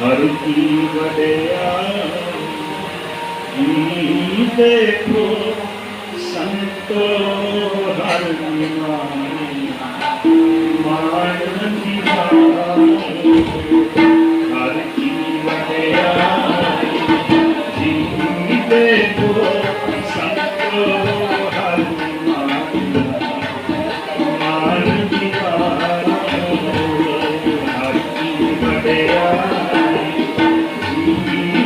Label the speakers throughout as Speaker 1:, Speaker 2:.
Speaker 1: ਹਰ ਕੀ ਵਡਿਆਈ ਦੇਖੋ ਸੰਤੋ ਹਰ ਨਿਮਾਣੀ ਮਾਨ ਦੀ ਬਾਣੀ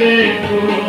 Speaker 1: देखो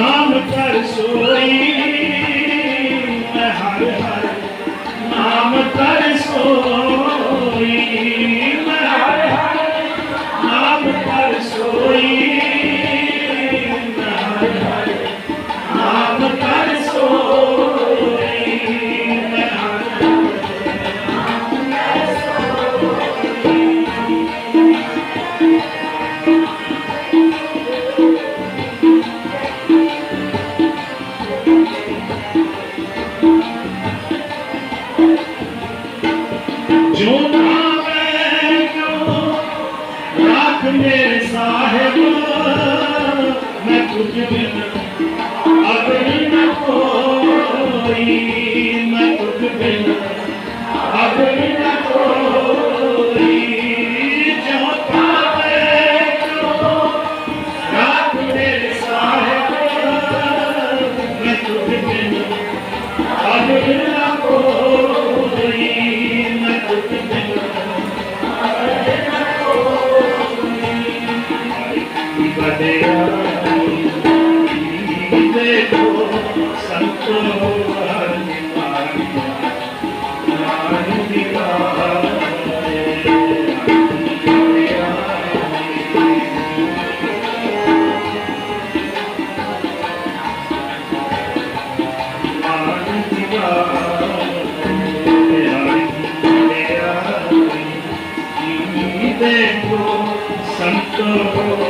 Speaker 1: नाम पर सोई मैं हर हर नाम पर सोई Thank you.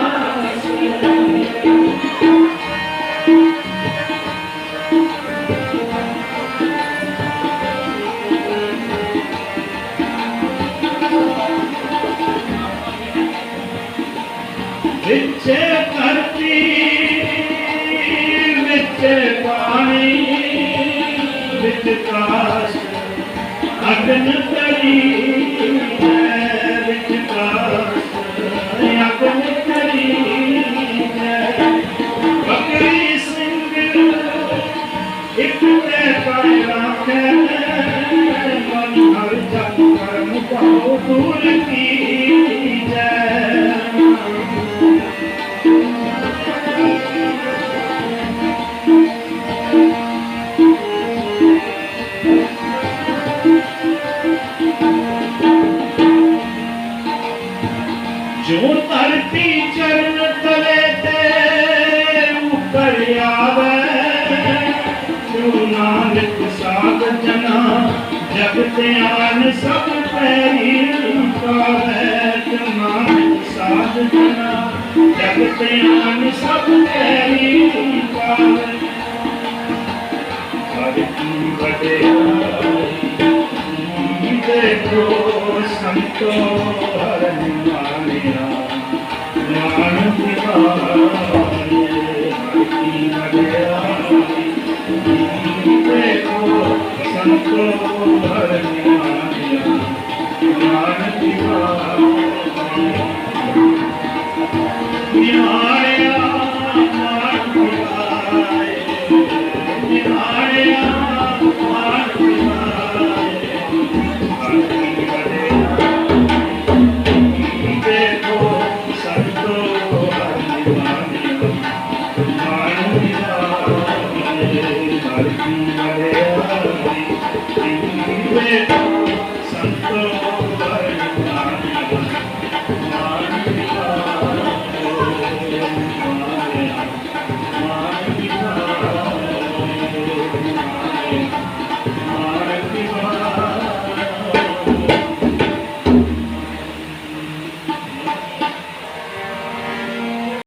Speaker 1: ਵਿੱਚ ਕਾਸ਼ ਅਗਨ ਤਰੀ ਹੈ ਵਿੱਚ ਕਾਸ਼ ਅਗਨ ਤਰੀ ਹੈ ਬਕਰੀ ਸਿੰਘ ਇੱਕ ਤੇ ਕਾਇਰਾ ਹੈ ਮਨ ਹਰ ਜਗ ਕਰਮ ਪਾਉ ਦੂਰ ਕੀ ਧਰਤੀ ਚਰਨ ਤਲੇ ਤੇ ਉੱਪਰ ਆਵੇ। ਜੋ ਨਾਨਕ ਸਾਧ ਜਨਾ, ਜਗ ਤੇ ਆਨ ਸਭ ਪੈਰੀ ਪਾਵੇ ਨਾਨਕ ਸਾਧ ਜਨਾ, ਜਗ ਤੇ ਆਨ ਸਭ ਪੈਰੀ ਪਾਵੇ ਹਰਿ ਕੀ ਵਡਿਆਈ ਦੇਖੋ ਸੰਤੋ। ਨਾਨਕ